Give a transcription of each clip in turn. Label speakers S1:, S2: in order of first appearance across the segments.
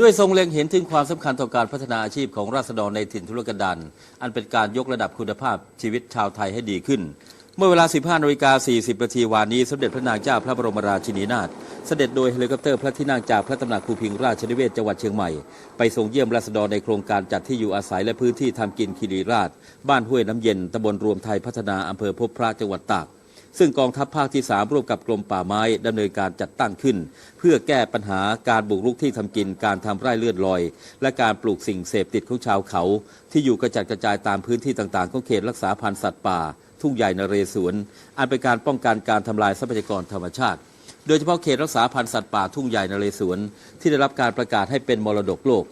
S1: ด้วยทรงเล็งเห็นถึงความสำคัญต่อการพัฒนาอาชีพของราษฎรในถิ่นทุรกันดารอันเป็นการยกระดับคุณภาพชีวิตชาวไทยให้ดีขึ้น เมื่อเวลา 15นาฬิกา 40นาทีวานนี้ สมเด็จพระนางเจ้าพระบรมราชินีนาถเสด็จโดยเฮลิคอปเตอร์พระที่นั่งจากพระตำหนักภูพิงราชนิเวศจังหวัดเชียงใหม่ ไปส่งเยี่ยมราษฎรในโครงการจัดที่อยู่อาศัยและพื้นที่ทำกินคีรีราช บ้านห้วยน้ำเย็นตำบลรวมไทยพัฒนาอำเภอพบพระจังหวัดตาก ซึ่งกองทัพภาคที่ 3 ร่วมกับกรมป่าไม้ดำเนินการจัดตั้งขึ้น เพื่อแก้ปัญหาการบุกรุกที่ทำกินการทำไร่เลื่อดลอย และการปลูกสิ่งเสพติดของชาวเขา ที่อยู่กระจัดกระจายตามพื้นที่ต่างๆของเขตรักษาพันธุ์สัตว์ป่า ทุ่งใหญ่นเรศวรอันเป็นการป้องกันการทำลายทรัพยากรธรรมชาติ โดยเฉพาะเขตรักษาพันธุ์สัตว์ป่าทุ่งใหญ่นเรศวรที่ได้รับการประกาศให้เป็นมรดกโลก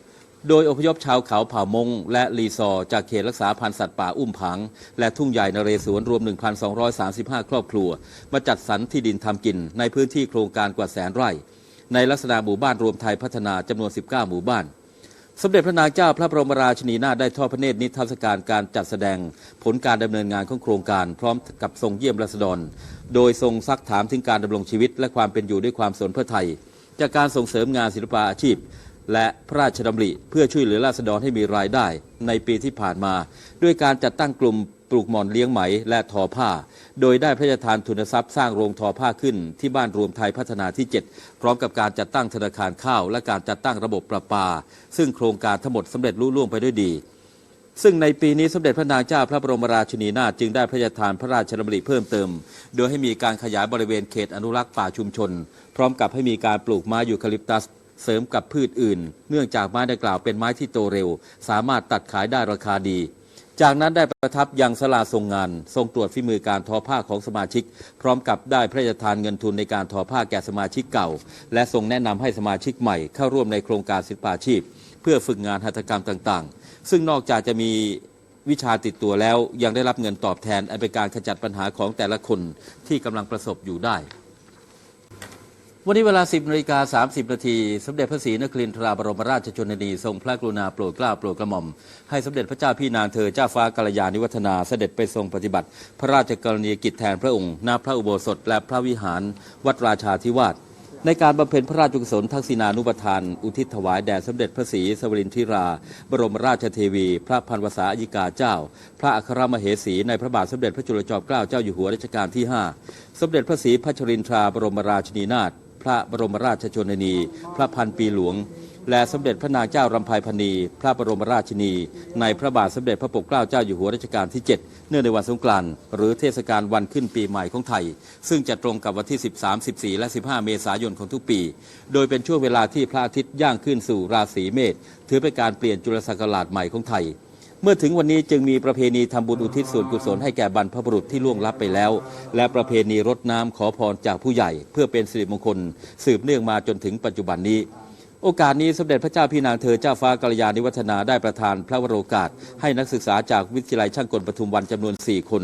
S1: โดยอพยพชาวเขาเผ่ามง และลีซอร์จากเขตรักษาพันธุ์สัตว์ป่าอุ้มผัง และทุ่งใหญ่นเรศวรรวม 1,235 ครอบครัว มาจัดสรรที่ดินทำกินในพื้นที่โครงการกว่าแสนไร่ ในลักษณะหมู่บ้านรวมไทยพัฒนาจำนวน 19 หมู่บ้าน สมเด็จพระนางเจ้าพระบรมราชินีนาถได้ทอดพระเนตรนิทรรศการการจัดแสดงผลการดำเนินงานของโครงการ พร้อมกับทรงเยี่ยมราษฎร โดยทรงซักถามถึงการดำรงชีวิต และความเป็นอยู่ด้วยความสนพระไทยจากการส่งเสริมงานศิลปะอาชีพ และพระราชดำริเพื่อช่วยเหลือราษฎรให้มีรายได้ ในปีที่ผ่านมา ด้วยการจัดตั้งกลุ่มปลูกหมอนเลี้ยงไหมและทอผ้า โดยได้พระราชทานทุนทรัพย์สร้างโรงทอผ้าขึ้น ที่บ้านรวมไทยพัฒนาที่ 7 พร้อมกับการจัดตั้งธนาคารข้าว และการจัดตั้งระบบประปา ซึ่งโครงการทั้งหมดสำเร็จลุล่วงไปด้วยดีซึ่งในปีนี้สมเด็จพระนางเจ้าพระบรมราชินีนาถจึงได้พระราชทานพระราชดำริเพิ่มเติม โดยให้มีการขยายบริเวณเขตอนุรักษ์ป่าชุมชน พร้อมกับให้มีการปลูกไม้ยูคาลิปตัส เสริมกับพืชอื่น เนื่องจากไม้ดังกล่าวเป็นไม้ที่โตเร็ว สามารถตัดขายได้ราคาดี จากนั้นได้ประทับยังสลาทรงงาน ทรงตรวจฝีมือการทอผ้าของสมาชิก พร้อมกับได้พระราชทานเงินทุนในการทอผ้าแก่สมาชิกเก่า และทรงแนะนำให้สมาชิกใหม่เข้าร่วมในโครงการศิลปาชีพ เพื่อฝึกงานหัตถกรรมต่างๆ ซึ่งนอกจากจะมีวิชาติดตัวแล้วยังได้รับเงินตอบแทนอันเป็นการขจัดปัญหาของแต่ละคนที่กำลังประสบอยู่ได้ วันนี้เวลา 10นาฬิกา30 นาทีสมเด็จพระศรีนครินทราบรมราชชนนีทรงพระกรุณาโปรดเกล้าโปรดกระหม่อม ให้สมเด็จพระเจ้าพี่นางเธอเจ้าฟ้ากัลยาณิวัฒนาเสด็จไปทรงปฏิบัติ พระราชกรณียกิจแทนพระองค์ณพระอุโบสถและพระวิหารวัดราชาธิวาสในการบำเพ็ญพระราชกุศลทักษิณานุปทาน อุทิศถวายแด่สมเด็จพระศรีสวรินทริรา บรมราชเทวี พระพันวษาอัยกาเจ้า พระอัครมเหสี ในพระบาทสมเด็จพระจุลจอมเกล้าเจ้าอยู่หัวรัชกาลที่ 5 สมเด็จพระศรีพัชรินทราบรมราชินีนาถ พระบรมราชชนนี พระพันปีหลวง และสมเด็จพระนางเจ้ารำไพพรรณีพระบรมราชินี ในพระบาทสมเด็จพระปกเกล้าเจ้าอยู่หัวรัชกาลที่ 7 เนื่องในวันสงกรานต์หรือเทศกาลวันขึ้นปีใหม่ของไทย ซึ่งจะตรงกับวันที่ 13 14 และ 15 เมษายนของทุกปี โดยเป็นช่วงเวลาที่พระอาทิตย์ย่างขึ้นสู่ราศีเมษถือเป็นการเปลี่ยนจุลศักราชใหม่ของไทย เมื่อถึงวันนี้จึงมีประเพณีทำบุญอุทิศส่วนกุศลให้แก่บรรพบุรุษที่ล่วงลับไปแล้ว และประเพณีรดน้ำขอพรจากผู้ใหญ่ เพื่อเป็นสิริมงคล สืบเนื่องมาจนถึงปัจจุบันนี้ โอกาสนี้สมเด็จพระเจ้าพี่นางเธอเจ้าฟ้ากัลยาณิวัฒนาได้ประทานพระวโรกาส ให้นักศึกษาจากวิทยาลัยช่างกลปทุมวันจำนวน 4 คน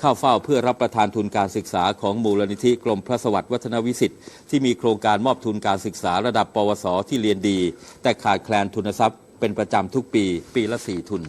S1: เข้าเฝ้าเพื่อรับประทานทุนการศึกษาของมูลนิธิกรมพระสวัสดิ์วัฒนวิสิทธิ์ที่มีโครงการมอบทุนการศึกษาระดับปวสที่เรียนดี แต่ขาดแคลนทุนทรัพย์เป็นประจำทุกปี ปีละ4ทุน